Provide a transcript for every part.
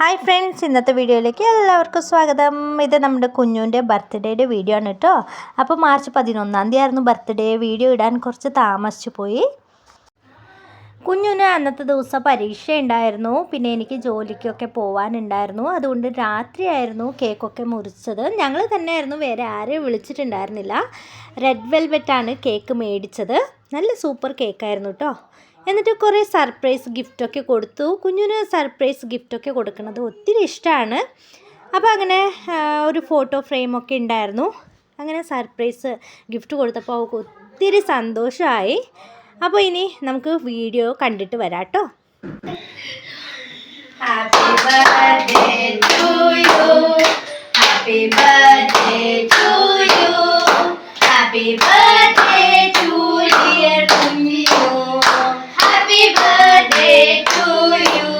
Hi friends ഇന്നത്തെ വീഡിയോയിലേക്ക് എല്ലാവർക്കും സ്വാഗതം. ഇത് നമ്മുടെ കുഞ്ഞുവിന്റെ ബർത്ത്ഡേയുടെ വീഡിയോ ആണ് കേട്ടോ. അപ്പോൾ മാർച്ച് പതിനൊന്നാം തീയതി ആയിരുന്നു ബർത്ത്ഡേ. വീഡിയോ ഇടാൻ കുറച്ച് താമസിച്ചു പോയി. കുഞ്ഞുന് അന്നത്തെ ദിവസം പരീക്ഷ ഉണ്ടായിരുന്നു. പിന്നെ എനിക്ക് ജോലിക്കൊക്കെ പോകാനുണ്ടായിരുന്നു അതുകൊണ്ട് രാത്രിയായിരുന്നു കേക്കൊക്കെ മുറിച്ചത്. ഞങ്ങൾ തന്നെയായിരുന്നു വേറെ ആരെയും വിളിച്ചിട്ടുണ്ടായിരുന്നില്ല. റെഡ് വെൽവെറ്റാണ് കേക്ക് മേടിച്ചത്. നല്ല സൂപ്പർ കേക്കായിരുന്നു കേട്ടോ. എന്നിട്ട് കുറേ സർപ്രൈസ് ഗിഫ്റ്റൊക്കെ കൊടുത്തു. കുഞ്ഞിന് സർപ്രൈസ് ഗിഫ്റ്റൊക്കെ കൊടുക്കുന്നത് ഒത്തിരി ഇഷ്ടമാണ് അപ്പോൾ അങ്ങനെ ഒരു ഫോട്ടോ ഫ്രെയിമൊക്കെ ഉണ്ടായിരുന്നു. അങ്ങനെ സർപ്രൈസ് ഗിഫ്റ്റ് കൊടുത്തപ്പോൾ അവൾക്ക് ഒത്തിരി സന്തോഷമായി. അപ്പോൾ ഇനി നമുക്ക് വീഡിയോ കണ്ടിട്ട് വരാം കേട്ടോ. Happy birthday to you. Happy birthday to you. Happy birthday to dear Kunju. Happy birthday to you.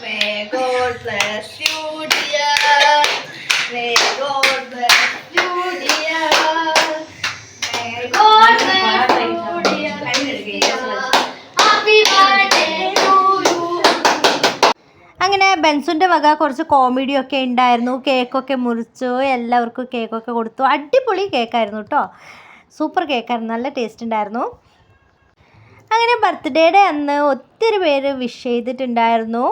May God bless you, dear. May God bless you, dear. May God bless you, dear. Happy birthday to you. അങ്ങനെ ബെൻസുന്റെ വക കുറച്ച് കോമഡിയൊക്കെ ഉണ്ടായിരുന്നു കേക്കൊക്കെ മുറിച്ചു എല്ലാവർക്കും കേക്കൊക്കെ കൊടുത്തു അടിപൊളി കേക്കായിരുന്നു കേട്ടോ സൂപ്പർ കേക്കായിരുന്നു നല്ല ടേസ്റ്റ് ഉണ്ടായിരുന്നു അങ്ങനെ ബർത്ത്ഡേയുടെ അന്ന് ഒത്തിരി പേര് വിഷ് ചെയ്തിട്ടുണ്ടായിരുന്നു.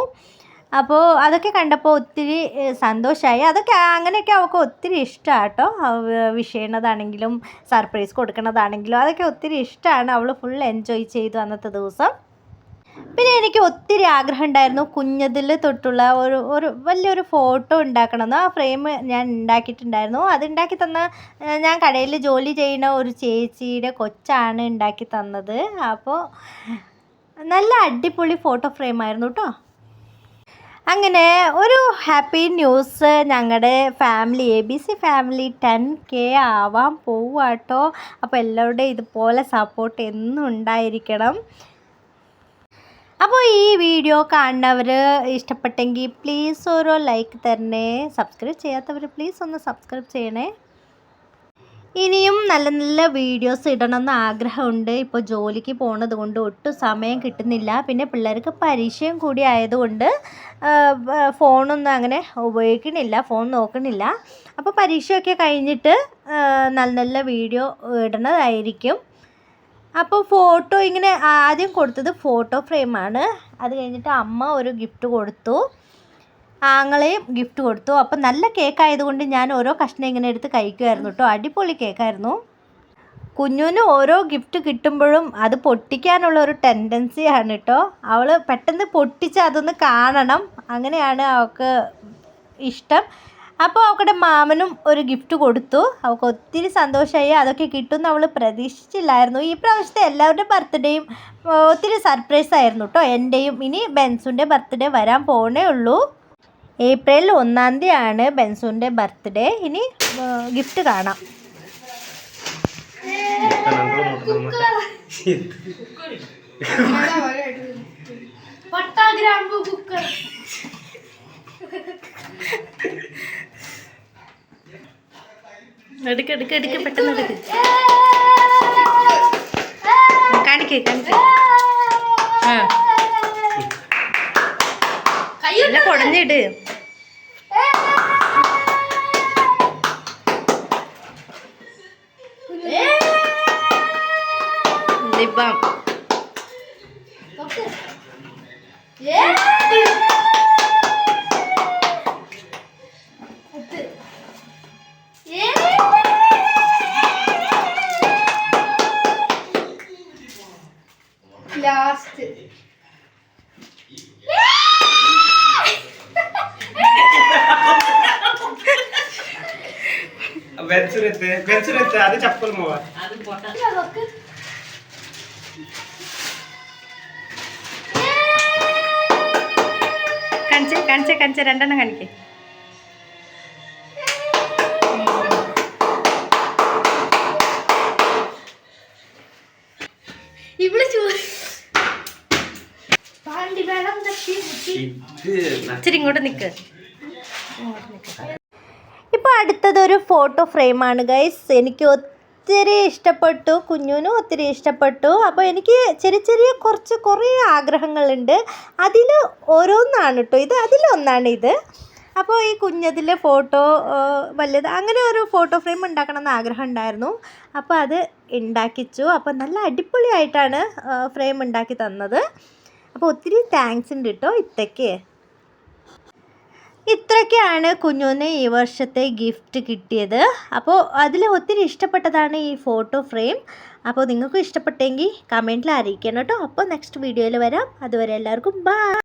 അപ്പോൾ അതൊക്കെ കണ്ടപ്പോൾ ഒത്തിരി സന്തോഷമായി അതൊക്കെ അങ്ങനെയൊക്കെ അവൾക്ക് ഒത്തിരി ഇഷ്ടമാണ് കേട്ടോ വിഷ് ചെയ്യണതാണെങ്കിലും സർപ്രൈസ് കൊടുക്കണതാണെങ്കിലും അതൊക്കെ ഒത്തിരി ഇഷ്ടമാണ് അവൾ ഫുൾ എൻജോയ് ചെയ്തു അന്നത്തെ ദിവസം. പിന്നെ എനിക്ക് ഒത്തിരി ആഗ്രഹം ഉണ്ടായിരുന്നു കുഞ്ഞതിൽ തൊട്ടുള്ള ഒരു ഒരു വലിയൊരു ഫോട്ടോ ഉണ്ടാക്കണമെന്ന്. ആ ഫ്രെയിം ഞാൻ ഉണ്ടാക്കിയിട്ടുണ്ടായിരുന്നു. അത് ഉണ്ടാക്കി തന്ന ഞാൻ കടയിൽ ജോലി ചെയ്യുന്ന ഒരു ചേച്ചിയുടെ കൊച്ചാണ് ഉണ്ടാക്കി തന്നത്. അപ്പോൾ നല്ല അടിപൊളി ഫോട്ടോ ഫ്രെയിം ആയിരുന്നു കേട്ടോ അങ്ങനെ ഒരു ഹാപ്പി ന്യൂസ് ഞങ്ങളുടെ family A B C family ten K ആവാൻ പോവാട്ടോ അപ്പോൾ എല്ലാവരുടെയും ഇതുപോലെ സപ്പോർട്ട് എന്നും ഉണ്ടായിരിക്കണം. അപ്പോൾ ഈ വീഡിയോ കാണുന്നവർ ഇഷ്ടപ്പെട്ടെങ്കിൽ പ്ലീസ് ഓരോ ലൈക്ക് തരണേ. സബ്സ്ക്രൈബ് ചെയ്യാത്തവർ പ്ലീസ് ഒന്ന് സബ്സ്ക്രൈബ് ചെയ്യണേ. ഇനിയും നല്ല നല്ല വീഡിയോസ് ഇടണമെന്ന് ആഗ്രഹമുണ്ട്. ഇപ്പോൾ ജോലിക്ക് പോണത് കൊണ്ട് ഒട്ടും സമയം കിട്ടുന്നില്ല. പിന്നെ പിള്ളേർക്ക് പരീക്ഷയും കൂടി ആയതുകൊണ്ട് ഫോണൊന്നും അങ്ങനെ ഉപയോഗിക്കണില്ല ഫോൺ നോക്കണില്ല. അപ്പോൾ പരീക്ഷയൊക്കെ കഴിഞ്ഞിട്ട് നല്ല നല്ല വീഡിയോ ഇടണതായിരിക്കും. അപ്പോൾ ഫോട്ടോ ഇങ്ങനെ ആദ്യം കൊടുത്തത് ഫോട്ടോ ഫ്രെയിമാണ്. അത് കഴിഞ്ഞിട്ട് അമ്മ ഒരു ഗിഫ്റ്റ് കൊടുത്തു. ആങ്ങളെയും ഗിഫ്റ്റ് കൊടുത്തു. അപ്പം നല്ല കേക്ക് ആയതുകൊണ്ട് ഞാൻ ഓരോ കഷ്ണം ഇങ്ങനെ എടുത്ത് കഴിക്കുമായിരുന്നു കേട്ടോ. അടിപൊളി കേക്കായിരുന്നു കുഞ്ഞുവിന് ഓരോ ഗിഫ്റ്റ് കിട്ടുമ്പോഴും അത് പൊട്ടിക്കാനുള്ള ഒരു ടെൻഡൻസിയാണ് കേട്ടോ. അവൾ പെട്ടെന്ന് പൊട്ടിച്ച് അതൊന്ന് കാണണം. അങ്ങനെയാണ് അവൾക്ക് ഇഷ്ടം. അപ്പോൾ അവളുടെ മാമനും ഒരു ഗിഫ്റ്റ് കൊടുത്തു. അവൾക്ക് ഒത്തിരി സന്തോഷമായി അതൊക്കെ കിട്ടുമെന്ന് അവൾ പ്രതീക്ഷിച്ചില്ലായിരുന്നു. ഈ പ്രാവശ്യത്തെ എല്ലാവരുടെയും ബർത്ത്ഡേയും ഒത്തിരി സർപ്രൈസ് ആയിരുന്നു കേട്ടോ എന്റെയും ഇനി ബെൻസുന്റെ ബർത്ത്ഡേ വരാൻ പോണേ ഉള്ളൂ. ഏപ്രിൽ ഒന്നാം തീയതിയാണ് ബെൻസുന്റെ ബർത്ത്ഡേ. ഇനി ഗിഫ്റ്റ് കാണാം. പട്ടാ ഗ്രാമ്പു കുക്കർ. എടുക്ക് എടുക്ക എടുക്ക പെട്ടെന്ന് എടുക്ക. കാണിക്കേ കാണിക്ക. ആ. എല്ലാം കുടഞ്ഞിട്. ഇപ്പം ലാസ്റ്റ് ಬೆನ್ಸುರುತ್ತೆ ಬೆನ್ಸುರುತ್ತೆ ಅದು ಚಪ್ಪಲ್ ಮವ കാണിച്ചേ കാണിച്ചേ കാണിച്ചേ രണ്ടെണ്ണം കാണിക്കേ ഇവിടെ പാണ്ടി ഇച്ചിരി ഇങ്ങോട്ട് നിൽക്ക് ഇപ്പോൾ അടുത്തതൊരു ഫോട്ടോ ഫ്രെയിമാണ് ഗൈസ് എനിക്ക് ഒത്തിരി ഒത്തിരി ഇഷ്ടപ്പെട്ടു കുഞ്ഞുനും ഒത്തിരി ഇഷ്ടപ്പെട്ടു. അപ്പോൾ എനിക്ക് ചെറിയ ചെറിയ കുറച്ച് കുറേ ആഗ്രഹങ്ങളുണ്ട്. അതിൽ ഓരോന്നാണ് കേട്ടോ ഇത് അതിലൊന്നാണ് ഇത്. അപ്പോൾ ഈ കുഞ്ഞതിലെ ഫോട്ടോ വലുത് അങ്ങനെ ഒരു ഫോട്ടോ ഫ്രെയിം ഉണ്ടാക്കണം എന്ന് ആഗ്രഹം ഉണ്ടായിരുന്നു. അപ്പോൾ അത് ഉണ്ടാക്കിച്ചു. അപ്പോൾ നല്ല അടിപൊളിയായിട്ടാണ് ഫ്രെയിം ഉണ്ടാക്കി തന്നത്. അപ്പോൾ ഒത്തിരി താങ്ക്സ് ഉണ്ട് കേട്ടോ ഇത്തയ്ക്ക്. ഇത്രയ്ക്കാണ് കുഞ്ഞുന്ന് ഈ വർഷത്തെ ഗിഫ്റ്റ് കിട്ടിയത്. അപ്പോൾ അതിൽ ഒത്തിരി ഇഷ്ടപ്പെട്ടതാണ് ഈ ഫോട്ടോ ഫ്രെയിം അപ്പോൾ നിങ്ങൾക്ക് ഇഷ്ടപ്പെട്ടെങ്കിൽ കമന്റിൽ അറിയിക്കണം കേട്ടോ അപ്പോൾ നെക്സ്റ്റ് വീഡിയോയിൽ വരാം. അതുവരെ എല്ലാവർക്കും ബൈ